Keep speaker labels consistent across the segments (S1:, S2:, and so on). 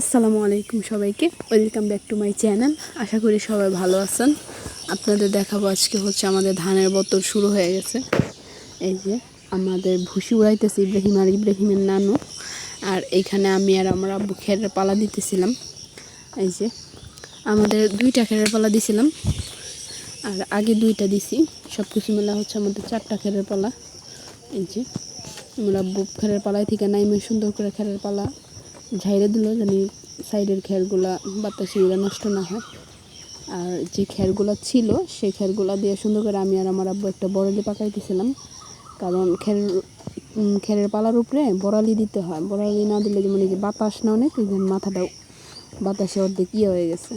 S1: আসসালামু আলাইকুম সবাইকে। Welcome back to my channel আশা করি সবাই ভালো আছেন। আপনাদের দেখাবো আজকে হচ্ছে আমাদের ধানের বতর শুরু হয়ে গেছে। এই যে আমাদের ভুসি উড়াইতেছে ইব্রাহিম আর ইব্রাহিমের নানু। আর এইখানে আমি আর আমার আব্বু খেরের পালা দিতেছিলাম। এই যে আমাদের দুইটা খেরের পালা দিছিলাম। আর আগে দুইটা দিছি। সব কিছু মেলা হচ্ছে আমাদের চারটা খেরের পালা। এই যে, আমরা আব্বু খেরের পালায় থেকে নাইমে সুন্দর করে খেরের পালা ঝাইরে দিল জানি সাইডের খেরগুলা বাতাসে এগুলো নষ্ট না হয়। আর যে খেরগুলো ছিল, সেই খেরগুলো দিয়ে সুন্দর করে আমি আর আমার আব্বু একটা বড়ালি পাকাইতেছিলাম। কারণ খের খেরের পালার উপরে বড়ালি দিতে হয়। বড়ালি না দিলে যেমন এই যে বাতাস না অনেক, এই যে মাথাটা বাতাসে অর্ধেক ইয়ে হয়ে গেছে।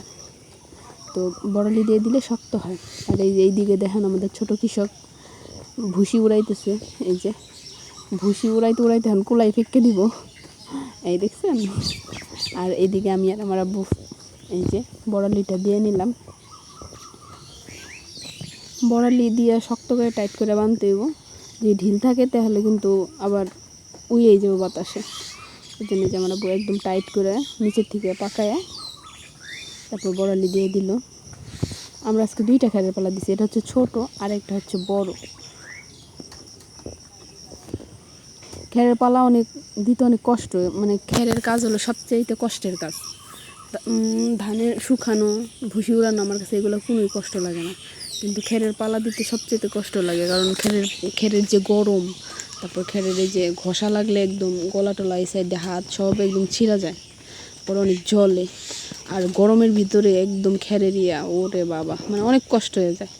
S1: তো বড়ালি দিয়ে দিলে শক্ত হয়। আর এই যে এইদিকে দেখেন আমাদের ছোট কৃষক ভুসি উড়াইতেছে। এই যে ভুসি উড়াইতে উড়াইতে এখন কুলাই ফেঁকে দিব। এই দেখছেন? আর এদিকে আমি আর আমার আব্বু, এই যে বড়ালিটা দিয়ে নিলাম। বড়ালি দিয়ে শক্ত করে টাইট করে বাঁধতে হইব। যে ঢিল থাকে তাহলে কিন্তু আবার উইয়েই যাব বাতাসে। এই জন্য যে আমার আব্বু একদম টাইট করে নিচের থেকে পাকায় তারপর বড়ালি দিয়ে দিল। আমরা আজকে দুইটা খেরের পালা দিছি। এটা হচ্ছে ছোট আর একটা হচ্ছে বড়। খেরের পালা অনেক, দিতে অনেক কষ্ট। মানে খেরের কাজ হলো সবচেয়ে কষ্টের কাজ। ধানের শুকানো, ভুসি উড়ানো আমার কাছে এগুলো কোনোই কষ্ট লাগে না। কিন্তু খেরের পালা দিতে সবচেয়ে কষ্ট লাগে, কারণ খেরের খেরের যে গরম, তারপর খেরের এই যে ঘষা লাগলে একদম গলা টলা এই সাইডে হাত সব একদম ছিঁড়া যায় পরে অনেক জলে আর গরমের ভিতরে একদম খেরের ইয়া, ওরে বাবা মানে অনেক কষ্ট হয়ে যায়।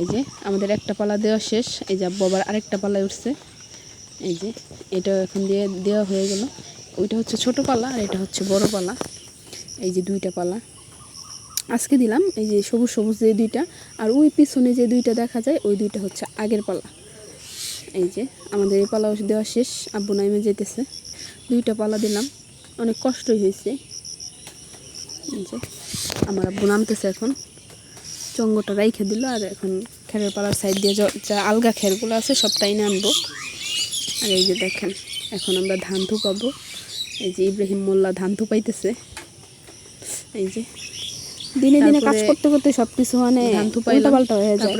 S1: এই যে আমাদের একটা পালা দেওয়া শেষ, এই যে আব্বু আবার আরেকটা পালায় উঠছে। এই যে, এটা এখন দিয়ে দেওয়া হয়ে গেল। ওইটা হচ্ছে ছোট পালা আর এটা হচ্ছে বড় পালা। এই যে দুইটা পালা। আজকে দিলাম এই যে সবুজ সবুজ যে দুইটা, আর ওই পিছনে যে দুইটা দেখা যায়, ওই দুইটা হচ্ছে আগের পালা। এই যে, আমাদের এই পালা দেওয়া শেষ, আব্বু নাইমে যেতেছে। দুইটা পালা দিলাম। অনেক কষ্টই হয়েছে। এই যে, আমার আব্বু নামতেছে এখন। চঙ্গটা রাইখে দিল আর এখন খেরের পালার সাইড দিয়ে যা- আলগা খেরগুলো আছে, সবটাই না আনব আর এই যে দেখেন এখন আমরা ধান থুপাবো এই যে ইব্রাহিম মোল্লা ধান থুপাইতেছে এই যে দিনে দিনে কাজ করতে করতে সবকিছু মানে
S2: ধান
S1: পাল্টা হয়ে যায়।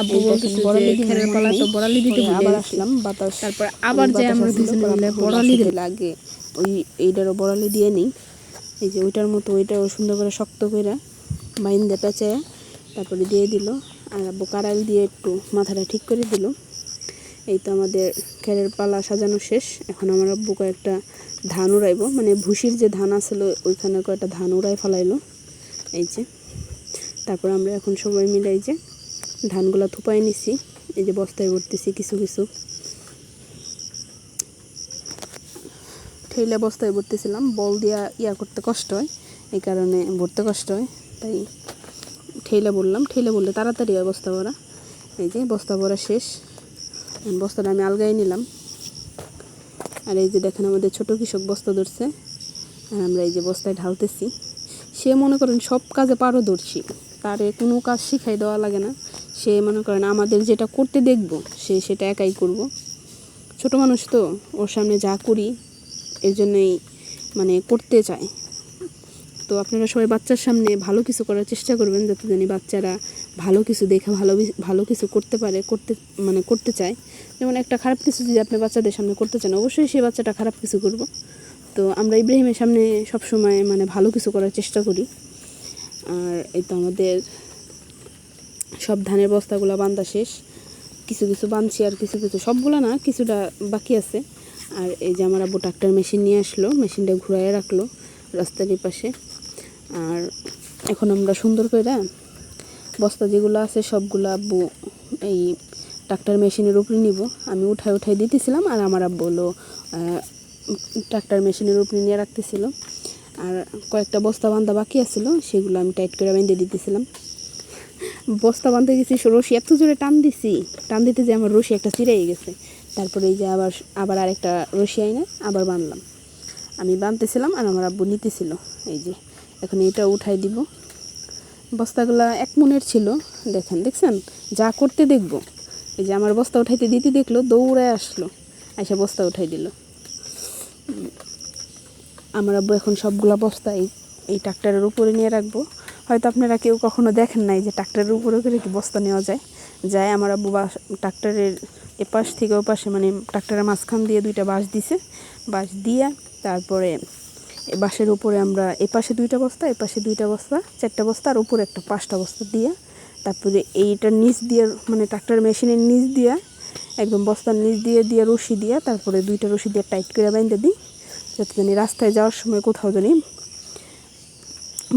S2: আব্বু বলতেছে যে
S1: বড়ালি
S2: খেরের
S1: মনে
S2: তো বড়ালি দিতে
S1: আবার আসলাম বাতাস
S2: তারপর আবার যে
S1: বাতাস
S2: আমরা দুজনে মিলে বড়ালি
S1: লাগে। ওই এইটারও বড়ালি দিয়ে নিই। এই যে ওইটার মতো ওইটাও সুন্দর করে শক্ত করে বাইন দিয়ে পেঁচায় তারপরে দিয়ে দিল। আর আব্বু কারাল দিয়ে একটু মাথাটা ঠিক করে দিল। এই তো আমাদের খেরের পালা সাজানো শেষ। এখন আমার আব্বু কয়েকটা ধান উড়াইবো। মানে ভুসির যে ধান আসলো ওইখানে কয়েকটা ধান উড়াই ফেলাইলো। এই যে, তারপর আমরা এখন সবাই মিলে এই যে ধানগুলো থুপাই নিছি। এই যে বস্তায় ভরতেছি কিছু কিছু। ঠেলে বস্তায় ভরতেছিলাম। বল দিয়া ইয়া করতে কষ্ট হয় এই কারণে ভরতে কষ্ট হয়। তাই ঠেলে বললাম ঠেলে বললে তাড়াতাড়ি হয় বস্তা ভরা। এই যে বস্তা ভরা শেষ। বস্তাটা আমি আলগাই নিলাম। আর এই যে দেখেন আমাদের ছোট কৃষক বস্তা ধরছে। আর আমরা এই যে বস্তায় ঢালতেছি। সে মনে করেন সব কাজে পারদর্শী। তারে কোনো কাজ শিখাই দেওয়া লাগে না। সে মনে করেন আমাদের যেটা করতে দেখব, সে সেটা একাই করব। ছোট মানুষ তো ওর সামনে যা করি, এর জন্যই মানে করতে চায়। তো আপনারা সবাই বাচ্চার সামনে ভালো কিছু করার চেষ্টা করবেন যাতে জানি বাচ্চারা ভালো কিছু দেখে, ভালো ভালো কিছু করতে পারে, করতে মানে করতে চায়। যেমন একটা খারাপ কিছু যদি আপনি বাচ্চাদের সামনে করতে চান, অবশ্যই সেই বাচ্চাটা খারাপ কিছু করব। তো আমরা ইব্রাহিমের সামনে সব সময় মানে ভালো কিছু করার চেষ্টা করি। আর এই তো আমাদের সব ধানের বস্তাগুলো বান্ধা শেষ। কিছু কিছু বাঁধছি আর কিছু কিছু। সবগুলো না, কিছুটা বাকি আছে। আর এই যে আমার আব্বু ট্রাক্টর মেশিন নিয়ে আসলো, মেশিনটা ঘুরাইয়ে রাখল রাস্তার পাশে আর এখন আমরা সুন্দর করে বস্তা যেগুলো আছে সবগুলো আব্বু এই ট্রাক্টর মেশিনের উপরে নিব। আমি উঠায় উঠাই দিতেছিলাম আর আমার আব্বু হলো ট্রাক্টর মেশিনের উপরে নিয়ে রাখতেছিল। আর কয়েকটা বস্তা বান্ধা বাকি আছিল, সেগুলো আমি টাইট করে বেঁধে দিতেছিলাম। বস্তা বাঁধতে গেছি রশি এত জোরে টান দিছি, টান দিতে যে আমার রশি একটা চিরাই গেছে। তারপরে এই যে আবার আবার আরেকটা রশি আইনে আবার বাঁধলাম আমি বাঁধতেছিলাম আর আমার আব্বু নিতেছিল, এই যে। এখন এটা উঠাই দিব। বস্তাগুলা এক মনের ছিল, দেখেন, দেখছেন? যা করতে দেখব। এই যে আমার বস্তা উঠাইতে দিতে দেখল দৌড়ায় আসলো, এসে বস্তা উঠাই দিল। আমার আব্বু এখন সবগুলা বস্তা এই এই ট্রাক্টরের উপরে নিয়ে রাখব। হয়তো আপনারা কেউ কখনো দেখেন নাই যে ট্রাক্টরের উপরে করে কি বস্তা নেওয়া যায়। যায় আমার আব্বু বাস, ট্রাক্টরের এপাশ থেকে ওপাশে মানে ট্রাক্টরের মাঝখান দিয়ে দুইটা বাঁশ দিছে। বাঁশ দিয়ে তারপরে বাঁশের উপরে আমরা এপাশে দুইটা বস্তা এপাশে দুইটা বস্তা, চারটা বস্তা আর উপরে একটা পাঁচটা বস্তা দিয়ে তারপরে এইটার নিচ দিয়ে মানে ট্রাক্টর মেশিনের নিচ দিয়ে, একদম বস্তার নিচ দিয়ে দিয়ে রশি দিয়ে তারপরে দুইটা রশি দিয়ে টাইট করে বাইন্ধে দিই, যাতে জানি রাস্তায় যাওয়ার সময় কোথাও জানি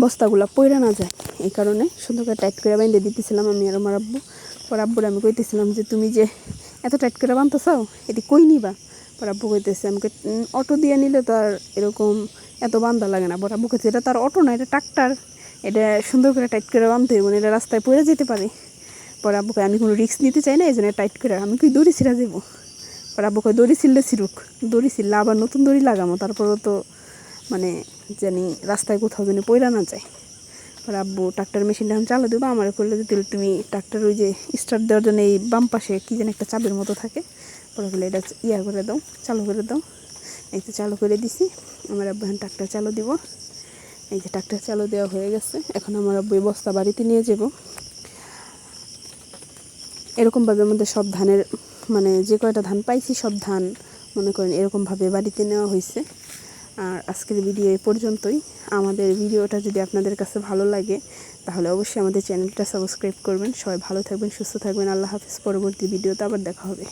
S1: বস্তাগুলো পইরা না যায়। এই কারণে সুন্দর করে টাইট করে বাইন্ধে দিতেছিলাম আমি আর আমার আব্বু। পর আব্বুর আমি কইতেছিলাম যে, তুমি যে এত টাইট করে চাও এটি কই নিবা? পর আব্বু কইতেছে আমাকে অটো দিয়ে নিলে তো আর এরকম এত বান্ধা লাগে না। আব্বু কইছে এটা তার অটো না এটা ট্রাক্টার। এটা সুন্দর করে টাইট করে বানতে হইব না, এটা রাস্তায় পড়ে যেতে পারে। পরে আব্বুকে আমি কোনো রিস্ক নিতে চাই না এই জন্য টাইট করে আমি কি দড়ি ছিঁড়া যাব পরে আব্বু কয় দড়ি ছিললে ছিড়ুক দড়ি ছিললে আবার নতুন দড়ি লাগামো তারপরেও তো মানে জানি রাস্তায় কোথাও যেন পয়রা না যায়। পরে আব্বু ট্রাক্টর মেশিনটা এখন চালা দেবো আমার করলে যে তুমি ট্রাক্টর ওই যে স্টার্ট দেওয়ার জন্য এই বাম পাশে কী যেন একটা চাবির মতো থাকে পরে এটা ইয়া করে দাও, চালু করে দাও। এই তো চালু করে দিছি, আমার আব্বু এখন ট্রাক্টর চালু দিব। এই যে ট্রাক্টর চালু দেওয়া হয়ে গেছে, এখন আমার আব্বু বস্তা বাড়িতে নিয়ে যাব। এরকমভাবে আমাদের সব ধানের মানে যে কয়টা ধান পাইছি সব ধান, মনে করেন এরকমভাবে বাড়িতে নেওয়া হয়েছে। আর আজকের ভিডিও এই পর্যন্তই। আমাদের ভিডিওটা যদি আপনাদের কাছে ভালো লাগে, তাহলে অবশ্যই আমাদের চ্যানেলটা সাবস্ক্রাইব করবেন। সবাই ভালো থাকবেন, সুস্থ থাকবেন। আল্লাহ হাফিজ। পরবর্তী ভিডিওতে আবার দেখা হবে।